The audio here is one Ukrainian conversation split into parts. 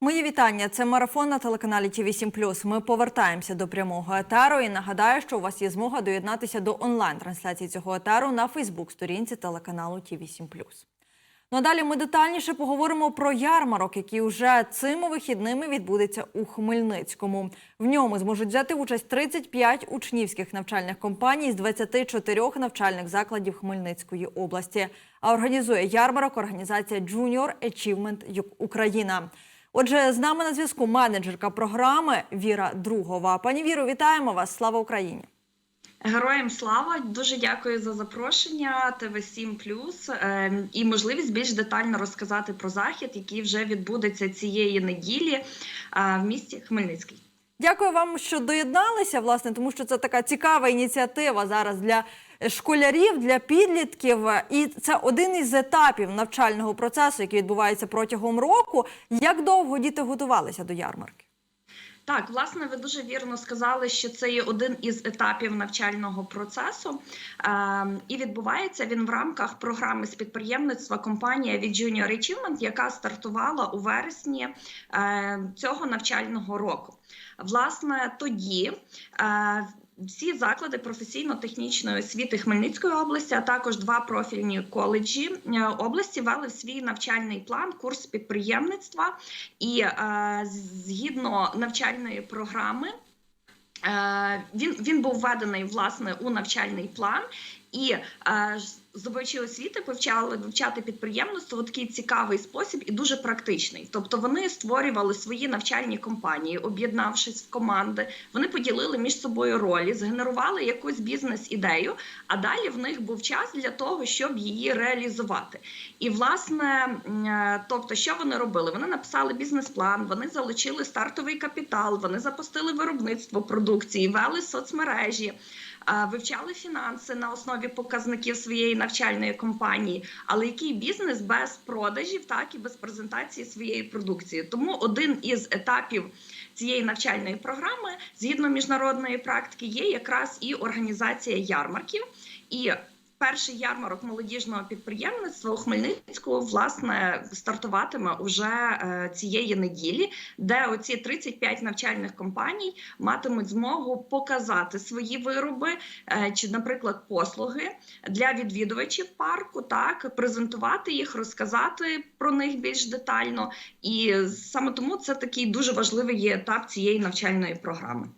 Мої вітання. Це марафон на телеканалі Ті 7 Ми повертаємося до прямого етеру. І нагадаю, що у вас є змога доєднатися до онлайн-трансляції цього етеру на Фейсбук-сторінці телеканалу Ті 7 Ну а далі ми детальніше поговоримо про ярмарок, який уже цими вихідними відбудеться у Хмельницькому. В ньому зможуть взяти участь 35 учнівських навчальних компаній з 24 навчальних закладів Хмельницької області. А організує ярмарок організація Junior Achievement Україна. Отже, з нами на зв'язку менеджерка програми Віра Другова. Пані Віро, вітаємо вас! Слава Україні! Героям слава дуже дякую за запрошення. ТВ 7 е, і можливість більш детально розказати про захід, який вже відбудеться цієї неділі е, в місті Хмельницький. Дякую вам, що доєдналися, власне, тому що це така цікава ініціатива зараз для школярів, для підлітків. І це один із етапів навчального процесу, який відбувається протягом року. Як довго діти готувалися до ярмарки? Так, власне, ви дуже вірно сказали, що це є один із етапів навчального процесу, е, і відбувається він в рамках програми з підприємництва компанія від Junior Achievement, яка стартувала у вересні е, цього навчального року. Власне, тоді. Всі заклади професійно-технічної освіти Хмельницької області, а також два профільні коледжі е, області вели в свій навчальний план курс підприємництва, і е, згідно навчальної програми. Е, він він був введений власне у навчальний план, і здобувачі освіти почали вивчати підприємництво в такий цікавий спосіб і дуже практичний. Тобто вони створювали свої навчальні компанії, об'єднавшись в команди. Вони поділили між собою ролі, згенерували якусь бізнес-ідею. А далі в них був час для того, щоб її реалізувати. І власне, е, тобто, що вони робили? Вони написали бізнес-план, вони залучили стартовий капітал, вони запустили виробництво продукції, вели соцмережі вивчали фінанси на основі показників своєї навчальної компанії, але який бізнес без продажів, так і без презентації своєї продукції. Тому один із етапів цієї навчальної програми, згідно міжнародної практики, є якраз і організація ярмарків. І Перший ярмарок молодіжного підприємництва у Хмельницькому власне стартуватиме уже е, цієї неділі, де оці 35 навчальних компаній матимуть змогу показати свої вироби е, чи, наприклад, послуги для відвідувачів парку, так презентувати їх, розказати про них більш детально, і саме тому це такий дуже важливий етап цієї навчальної програми.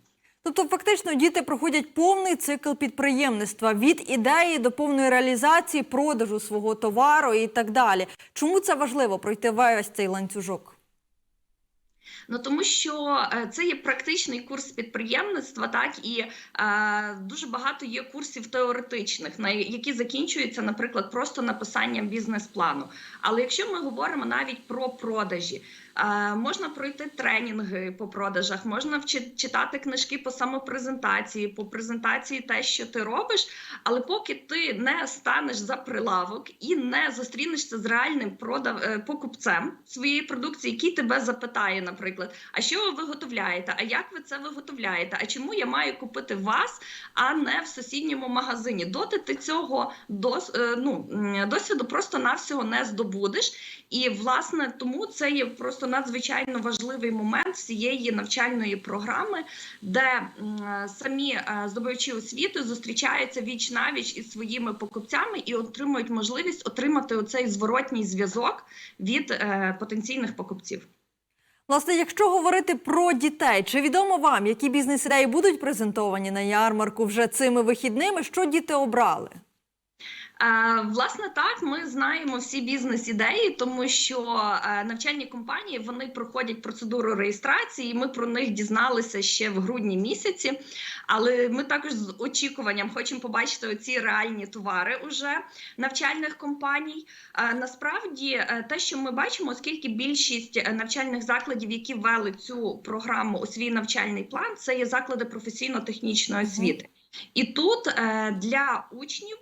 Тобто, фактично, діти проходять повний цикл підприємництва від ідеї до повної реалізації, продажу свого товару і так далі. Чому це важливо пройти весь цей ланцюжок? Ну тому що е, це є практичний курс підприємництва, так і е, дуже багато є курсів теоретичних, на які закінчуються, наприклад, просто написанням бізнес-плану. Але якщо ми говоримо навіть про продажі, Можна пройти тренінги по продажах, можна читати книжки по самопрезентації, по презентації те, що ти робиш. Але поки ти не станеш за прилавок і не зустрінешся з реальним продав е, покупцем своєї продукції, який тебе запитає, наприклад, а що ви виготовляєте? А як ви це виготовляєте? А чому я маю купити вас, а не в сусідньому магазині? Доти ти цього дос, е, ну, досвіду просто навсього не здобудеш. І власне тому це є просто надзвичайно важливий момент цієї навчальної програми, де самі е, здобувачі освіти зустрічаються віч навіч із своїми покупцями і отримують можливість отримати оцей зворотній зв'язок від е, потенційних покупців. Власне, якщо говорити про дітей, чи відомо вам, які бізнес-ідеї будуть презентовані на ярмарку вже цими вихідними? Що діти обрали? Власне, так ми знаємо всі бізнес-ідеї, тому що е, навчальні компанії вони проходять процедуру реєстрації. Ми про них дізналися ще в грудні місяці. Але ми також з очікуванням хочемо побачити оці реальні товари уже навчальних компаній. Насправді, е, те, що ми бачимо, оскільки більшість е, навчальних закладів, які ввели цю програму у свій навчальний план, це є заклади професійно-технічної освіти. І тут для учнів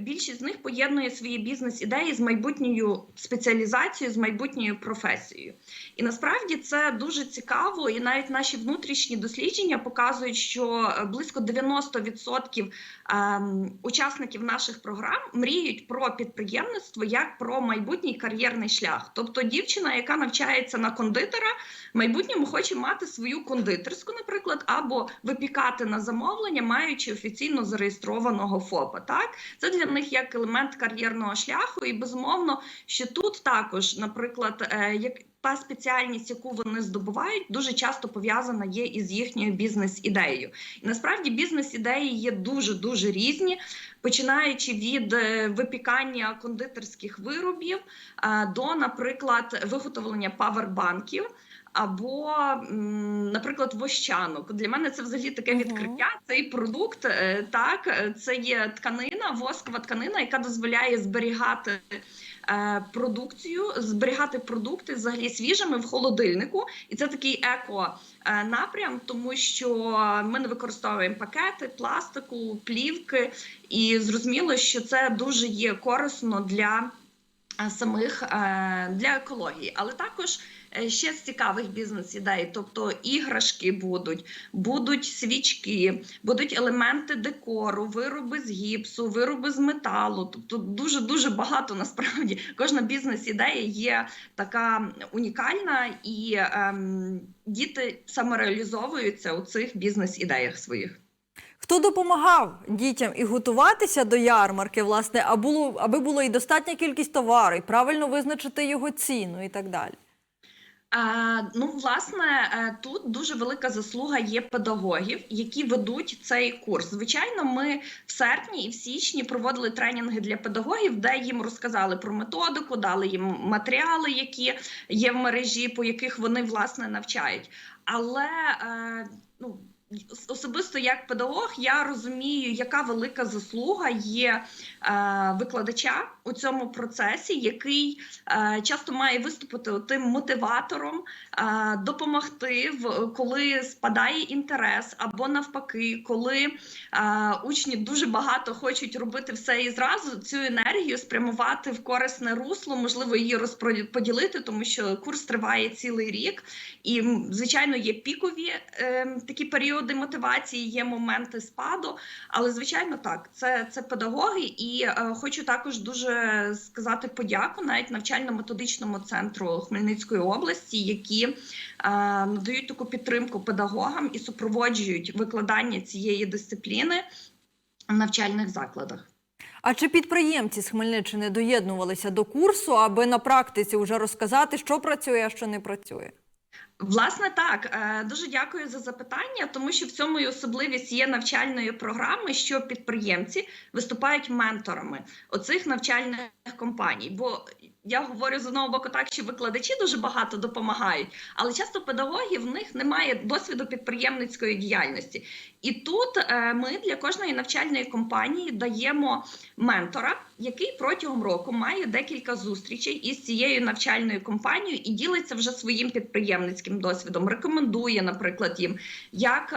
Більшість з них поєднує свої бізнес-ідеї з майбутньою спеціалізацією, з майбутньою професією. І насправді це дуже цікаво, і навіть наші внутрішні дослідження показують, що е, близько 90% ем, учасників наших програм мріють про підприємництво як про майбутній кар'єрний шлях. Тобто, дівчина, яка навчається на кондитера, в майбутньому хоче мати свою кондитерську, наприклад, або випікати на замовлення, маючи офіційно зареєстрованого ФОПа. Так, це для них як елемент кар'єрного шляху, і безумовно, що тут також, наприклад, е, як та спеціальність, яку вони здобувають, дуже часто пов'язана є із їхньою бізнес-ідеєю. І насправді бізнес-ідеї є дуже дуже різні, починаючи від е, випікання кондитерських виробів е, до, наприклад, виготовлення павербанків. Або, наприклад, вощанок. Для мене це взагалі таке відкриття. Цей продукт е, так, е, це є тканина, воскова тканина, яка дозволяє зберігати е, продукцію, зберігати продукти взагалі свіжими в холодильнику, і це такий еко напрям, тому що ми не використовуємо пакети, пластику, плівки, і зрозуміло, що це дуже є корисно для самих для екології, але також. е, Ще з цікавих бізнес-ідей, тобто іграшки будуть, будуть свічки, будуть елементи декору, вироби з гіпсу, вироби з металу. Тобто дуже дуже багато насправді кожна бізнес-ідея є така унікальна, і ем, діти самореалізовуються у цих бізнес-ідеях своїх. Хто допомагав дітям і готуватися до ярмарки, власне, а було, аби було і достатня кількість товару, і правильно визначити його ціну і так далі? Ну, власне, е, тут дуже велика заслуга є педагогів, які ведуть цей курс. Звичайно, ми в серпні і в січні проводили тренінги для педагогів, де їм розказали про методику, дали їм матеріали, які є в мережі, по яких вони власне навчають. Але е, ну. Особисто як педагог я розумію, яка велика заслуга є е, викладача у цьому процесі, який е, часто має виступити тим мотиватором, е, допомогти, в коли спадає інтерес, або навпаки, коли е, учні дуже багато хочуть робити все і зразу цю енергію спрямувати в корисне русло, можливо, її розподілити, тому що курс триває цілий рік, і звичайно є пікові е, такі періоди мотивації, є моменти спаду. Але звичайно, так, це, це педагоги, і е, хочу також дуже сказати подяку навіть навчально-методичному центру Хмельницької області, які е, надають таку підтримку педагогам і супроводжують викладання цієї дисципліни в навчальних закладах. А чи підприємці з Хмельниччини доєднувалися до курсу, аби на практиці вже розказати, що працює, а що не працює? Власне, так Е, дуже дякую за запитання, тому що в цьому і особливість є навчальної програми, що підприємці виступають менторами оцих навчальних компаній. Бо я говорю з одного боку так, що викладачі дуже багато допомагають, але часто педагогів в них немає досвіду підприємницької діяльності. І тут е, ми для кожної навчальної компанії даємо ментора, який протягом року має декілька зустрічей із цією навчальною компанією і ділиться вже своїм підприємницьким досвідом. Рекомендує, наприклад, їм, як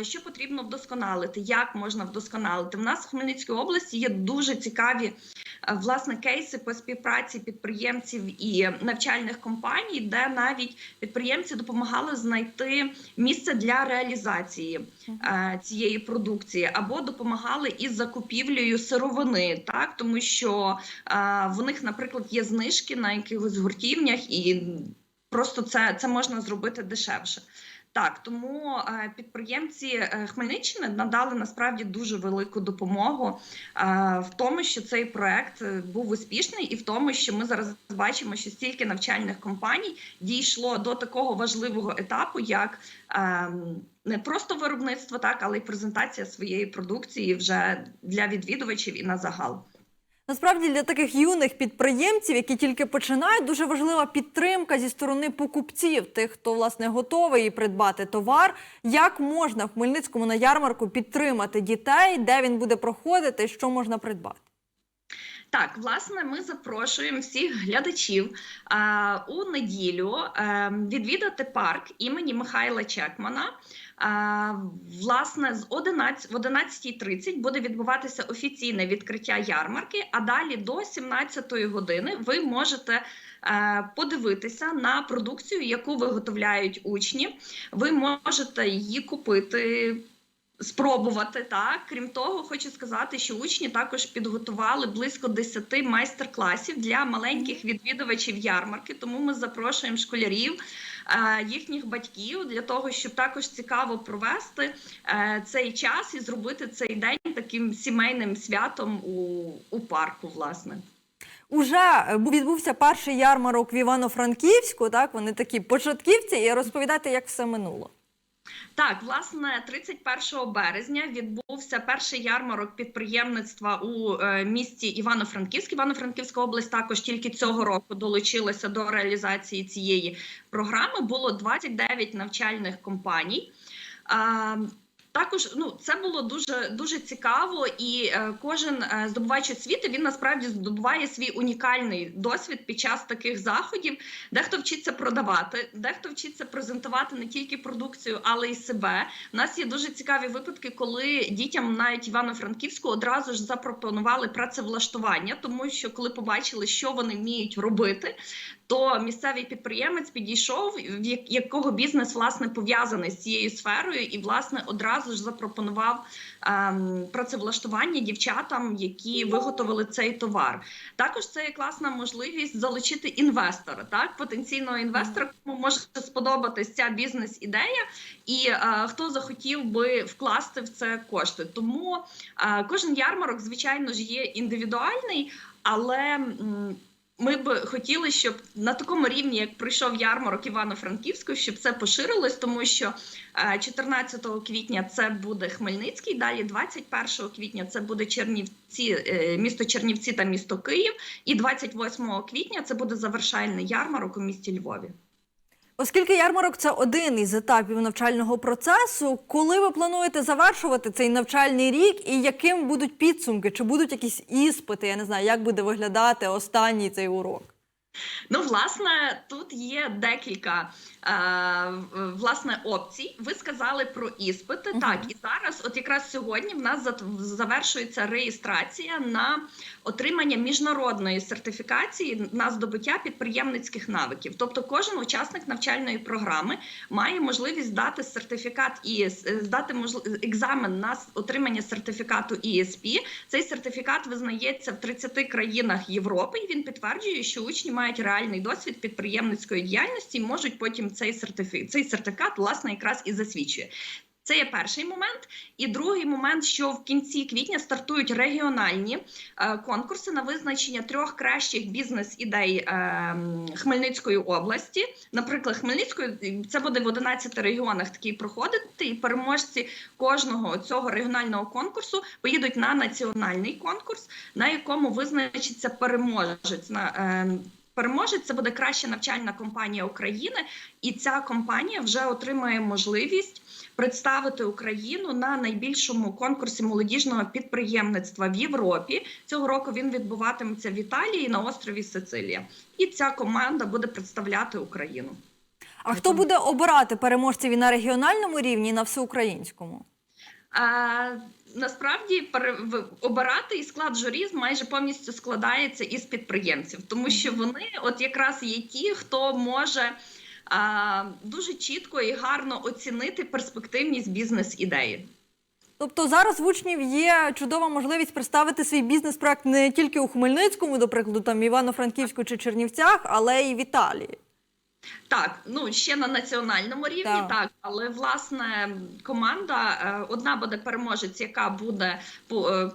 е, що потрібно вдосконалити, як можна вдосконалити. В нас в Хмельницькій області є дуже цікаві власне кейси по співпраці підприємців і навчальних компаній, де навіть підприємці допомагали знайти місце для реалізації е, цієї продукції, або допомагали із закупівлею сировини, так тому що е, в них, наприклад, є знижки на якихось гуртівнях, і просто це, це можна зробити дешевше. Так, тому е, підприємці е, Хмельниччини надали насправді дуже велику допомогу е, в тому, що цей проект був успішний, і в тому, що ми зараз бачимо, що стільки навчальних компаній дійшло до такого важливого етапу, як е, не просто виробництво, так але й презентація своєї продукції вже для відвідувачів і на загал. Насправді для таких юних підприємців, які тільки починають, дуже важлива підтримка зі сторони покупців, тих, хто власне готовий придбати товар. Як можна в Хмельницькому на ярмарку підтримати дітей, де він буде проходити, що можна придбати? Так, власне, ми запрошуємо всіх глядачів а, у неділю е, відвідати парк імені Михайла Чекмана. Власне, з 11, в 11.30 буде відбуватися офіційне відкриття ярмарки, а далі до 17.00 години ви можете е, подивитися на продукцію, яку виготовляють учні. Ви можете її купити. Спробувати так. Крім того, хочу сказати, що учні також підготували близько 10 майстер-класів для маленьких відвідувачів ярмарки. Тому ми запрошуємо школярів, їхніх батьків для того, щоб також цікаво провести е, цей час і зробити цей день таким сімейним святом у, у парку. Власне. Уже е, відбувся перший ярмарок в Івано-Франківську. Так, вони такі початківці, і розповідати, як все минуло. Так, власне, 31 березня відбувся перший ярмарок підприємництва у е, місті Івано-Франківськ. Івано-Франківська область також тільки цього року долучилася до реалізації цієї програми. Було 29 навчальних компаній. Також ну це було дуже дуже цікаво, і е, кожен е, здобувач освіти він насправді здобуває свій унікальний досвід під час таких заходів. Дехто вчиться продавати, дехто вчиться презентувати не тільки продукцію, але й себе. У нас є дуже цікаві випадки, коли дітям навіть Івано-Франківську одразу ж запропонували працевлаштування, тому що коли побачили, що вони вміють робити. То місцевий підприємець підійшов, в як- якого бізнес власне пов'язаний з цією сферою, і власне одразу ж запропонував ем, працевлаштування дівчатам, які виготовили цей товар. Також це є класна можливість залучити інвестора, так потенційного інвестора, кому може сподобатись ця бізнес-ідея, і е, хто захотів би вкласти в це кошти. Тому е, кожен ярмарок, звичайно ж, є індивідуальний, але. м, ми б хотіли, щоб на такому рівні, як пройшов ярмарок Івано-Франківську, щоб це поширилось, тому що е, 14 квітня це буде Хмельницький, далі 21 квітня це буде Чернівці, е, місто Чернівці та місто Київ, і 28 квітня це буде завершальний ярмарок у місті Львові. Оскільки ярмарок це один із етапів навчального процесу, коли ви плануєте завершувати цей навчальний рік, і яким будуть підсумки? Чи будуть якісь іспити? Я не знаю, як буде виглядати останній цей урок? Ну, власне, тут є декілька е, власне опцій. Ви сказали про іспити. Мгм. Так, і зараз, от якраз сьогодні, в нас завершується реєстрація на отримання міжнародної сертифікації на здобуття підприємницьких навиків. Тобто, кожен учасник навчальної програми має можливість здати сертифікат ІС, е, здати екзамен на отримання сертифікату ESP. Цей сертифікат визнається в 30 країнах Європи, і він підтверджує, що учні мають реальний досвід підприємницької діяльності і можуть потім цей сертифікат, цей сертифікат власне якраз і засвідчує. Це є перший момент. І другий момент, що в кінці квітня стартують регіональні е, конкурси на визначення трьох кращих бізнес-ідей е, Хмельницької області. Наприклад, Хмельницької це буде в 11 регіонах такий проходити, і переможці кожного цього регіонального конкурсу поїдуть на національний конкурс, на якому визначиться переможець на. е, Переможець це буде краща навчальна компанія України, і ця компанія вже отримає можливість представити Україну на найбільшому конкурсі молодіжного підприємництва в Європі. Цього року він відбуватиметься в Італії на острові Сицилія. І ця команда буде представляти Україну. А хто буде обирати переможців і на регіональному рівні, і на всеукраїнському? А, насправді обирати і склад журі майже повністю складається із підприємців, тому що вони, от якраз є ті, хто може дуже чітко і гарно оцінити перспективність бізнес-ідеї. Тобто зараз в учнів є чудова можливість представити свій бізнес-проект не тільки у Хмельницькому, до прикладу, там Івано-Франківську чи Чернівцях, але й в Італії. Так, ну ще на національному рівні, Так. так, але власне команда е, одна буде переможець, яка буде е,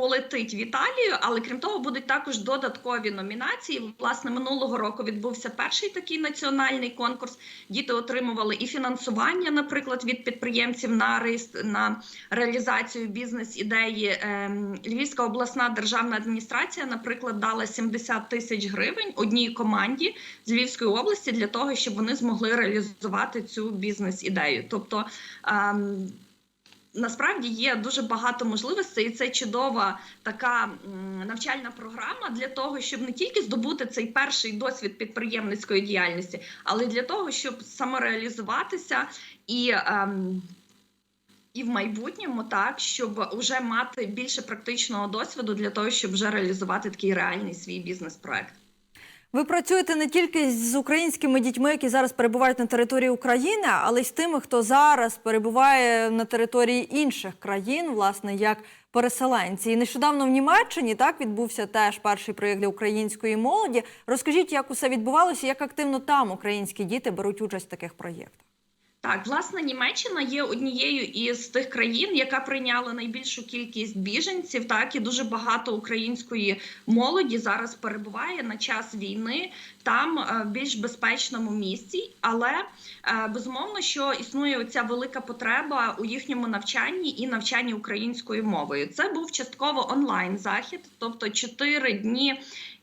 полетить в Італію, але крім того, будуть також додаткові номінації. Власне, минулого року відбувся перший такий національний конкурс. Діти отримували і фінансування, наприклад, від підприємців на на реалізацію бізнес-ідеї. Ем, Львівська обласна державна адміністрація, наприклад, дала 70 тисяч гривень одній команді з Львівської області для того, щоб вони змогли реалізувати цю бізнес-ідею. Тобто ем, насправді є дуже багато можливостей, і це чудова така навчальна програма для того, щоб не тільки здобути цей перший досвід підприємницької діяльності, але й для того, щоб самореалізуватися і. ем, і в майбутньому так, щоб вже мати більше практичного досвіду для того, щоб вже реалізувати такий реальний свій бізнес-проект. Ви працюєте не тільки з українськими дітьми, які зараз перебувають на території України, але й з тими, хто зараз перебуває на території інших країн, власне, як переселенці. І нещодавно в Німеччині так відбувся теж перший проєкт для української молоді. Розкажіть, як усе відбувалося, як активно там українські діти беруть участь в таких проєктах. Так, власне, Німеччина є однією із тих країн, яка прийняла найбільшу кількість біженців. Так і дуже багато української молоді зараз перебуває на час війни там е, в більш безпечному місці. Але е, безумовно, що існує оця велика потреба у їхньому навчанні і навчанні українською мовою. Це був частково онлайн захід, тобто чотири дні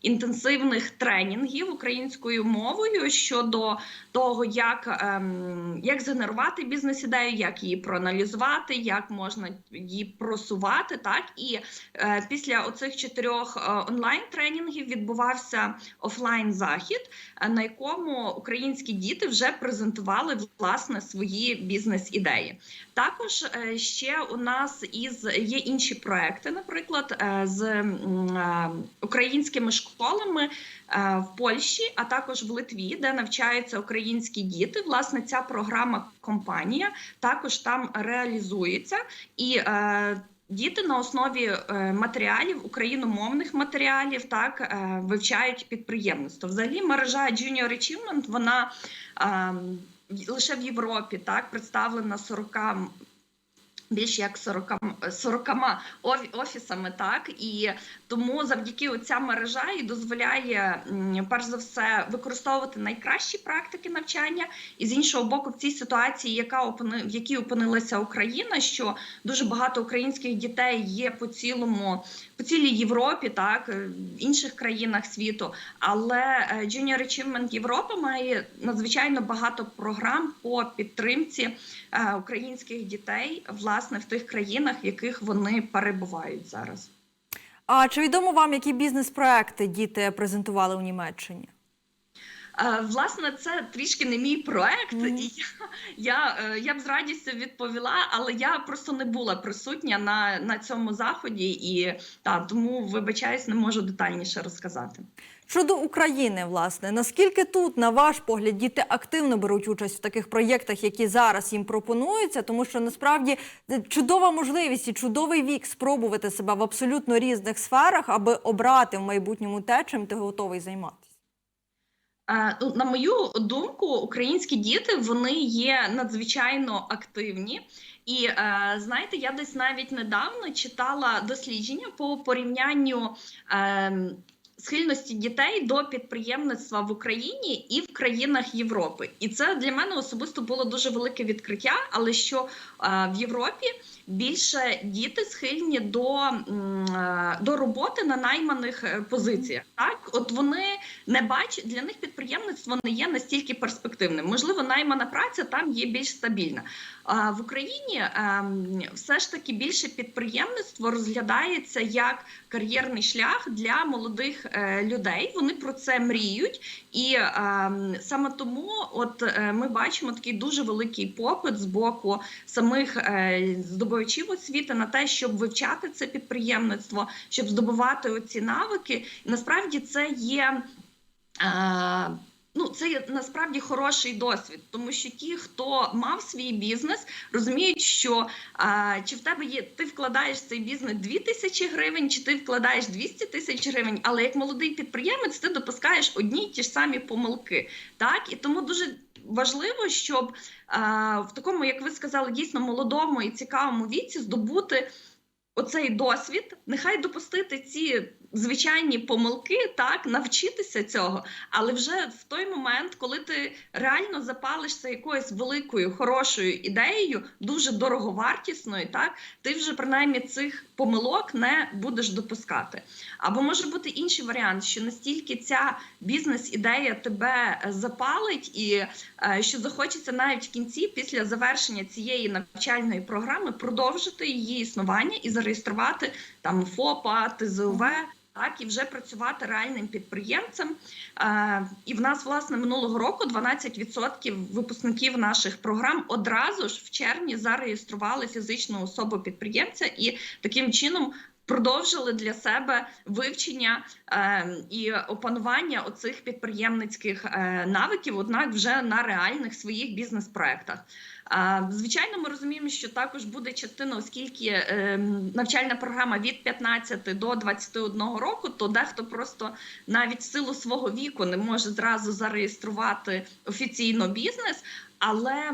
інтенсивних тренінгів українською мовою щодо того, як, ем, як згенерувати бізнес-ідею, як її проаналізувати, як можна її просувати. Так і е, після оцих чотирьох е, онлайн тренінгів відбувався офлайн захід, е, на якому українські діти вже презентували власне свої бізнес-ідеї. Також е, ще у нас із є інші проекти, наприклад, е, з е, українськими школами е, в Польщі, а також в Литві, де навчаються українські діти. Власне, ця програма компанія також там реалізується і. е, Діти на основі е, матеріалів, україномовних матеріалів, так вивчають підприємництво. Взагалі, мережа Junior Achievement, вона е, лише в Європі так представлена 40 більш як 40, 40 офісами, так і тому завдяки оця мережа і дозволяє перш за все використовувати найкращі практики навчання, і з іншого боку, в цій ситуації, яка опини, в якій опинилася Україна, що дуже багато українських дітей є по цілому, по цілій Європі, так е, в інших країнах світу. Але е, Junior Achievement Європа має надзвичайно багато програм по підтримці українських дітей, власне, в тих країнах, в яких вони перебувають зараз. А чи відомо вам, які бізнес-проекти діти презентували у Німеччині? Е, Власне, це трішки не мій проект, Мгм. і я, я, е, я б з радістю відповіла, але я просто не була присутня на, на цьому заході, і та, тому вибачаюсь, не можу детальніше розказати. Щодо України, власне, наскільки тут, на ваш погляд, діти активно беруть участь в таких проєктах, які зараз їм пропонуються, тому що насправді чудова можливість і чудовий вік спробувати себе в абсолютно різних сферах, аби обрати в майбутньому те, чим ти готовий займатися. Е, ну, На мою думку, українські діти вони є надзвичайно активні. І е, знаєте, я десь навіть недавно читала дослідження по порівнянню е, схильності дітей до підприємництва в Україні і в країнах Європи. І це для мене особисто було дуже велике відкриття. Але що е, в Європі більше діти схильні до, е, до роботи на найманих е, позиціях. Так, от вони не бачать для них підприємництво не є настільки перспективним. Можливо, наймана праця там є більш стабільна. А в Україні ем, все ж таки більше підприємництво розглядається як кар'єрний шлях для молодих е, людей. Вони про це мріють, і ем, саме тому, от ми бачимо такий дуже великий попит з боку самих е, здобувачів освіти на те, щоб вивчати це підприємництво, щоб здобувати оці навики. І насправді це є. Е, Ну, це насправді хороший досвід, тому що ті, хто мав свій бізнес, розуміють, що а, чи в тебе є ти вкладаєш в цей бізнес 2 тисячі гривень, чи ти вкладаєш 200 тисяч гривень, але як молодий підприємець ти допускаєш одні й ті ж самі помилки. Так і тому дуже важливо, щоб а, в такому, як ви сказали, дійсно молодому і цікавому віці здобути. Оцей досвід, нехай допустити ці звичайні помилки, так навчитися цього. Але вже в той момент, коли ти реально запалишся якоюсь великою хорошою ідеєю, дуже дороговартісною, так ти вже принаймні цих помилок не будеш допускати. Або може бути інший варіант, що настільки ця бізнес-ідея тебе е, запалить, і е, що захочеться навіть в кінці, після завершення цієї навчальної програми, продовжити її існування і зареєструвати там ФОПа, ТЗОВ. Так, і вже працювати реальним підприємцем. І в нас, власне, минулого року 12% випускників наших програм одразу ж в червні зареєстрували фізичну особу підприємця і таким чином продовжили для себе вивчення е, і опанування оцих підприємницьких е, навиків, однак вже на реальних своїх бізнес-проектах. Е, Звичайно, ми розуміємо, що також буде частина, оскільки навчальна програма від 15 до 21 року, то дехто просто навіть в силу свого віку не може зразу зареєструвати офіційно бізнес, але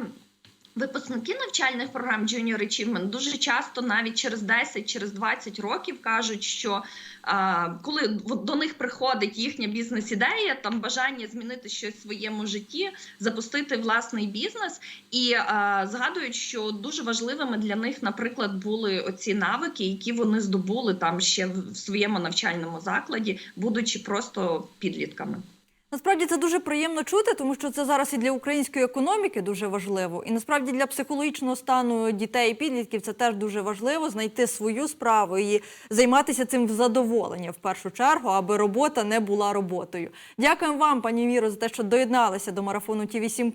Випускники навчальних програм Junior Achievement дуже часто навіть через 10, через 20 років кажуть, що а, коли до них приходить їхня бізнес-ідея, там бажання змінити щось в своєму житті, запустити власний бізнес, і а, згадують, що дуже важливими для них, наприклад, були оці навики, які вони здобули там ще в своєму навчальному закладі, будучи просто підлітками. Насправді це дуже приємно чути, тому що це зараз і для української економіки дуже важливо. І насправді для психологічного стану дітей і підлітків це теж дуже важливо знайти свою справу і займатися цим в задоволення в першу чергу, аби робота не була роботою. Дякуємо вам, пані Віро, за те, що доєдналися до марафону ТІВІ 7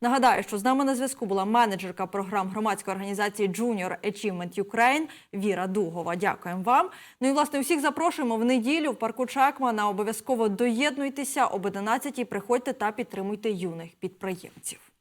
Нагадаю, що з нами на зв'язку була менеджерка програм громадської організації Junior Achievement Ukraine Віра Дугова. Дякуємо вам. Ну і власне усіх запрошуємо в неділю в парку Чекмана. Обов'язково доєднуйтеся 11 приходьте та підтримуйте юних підприємців.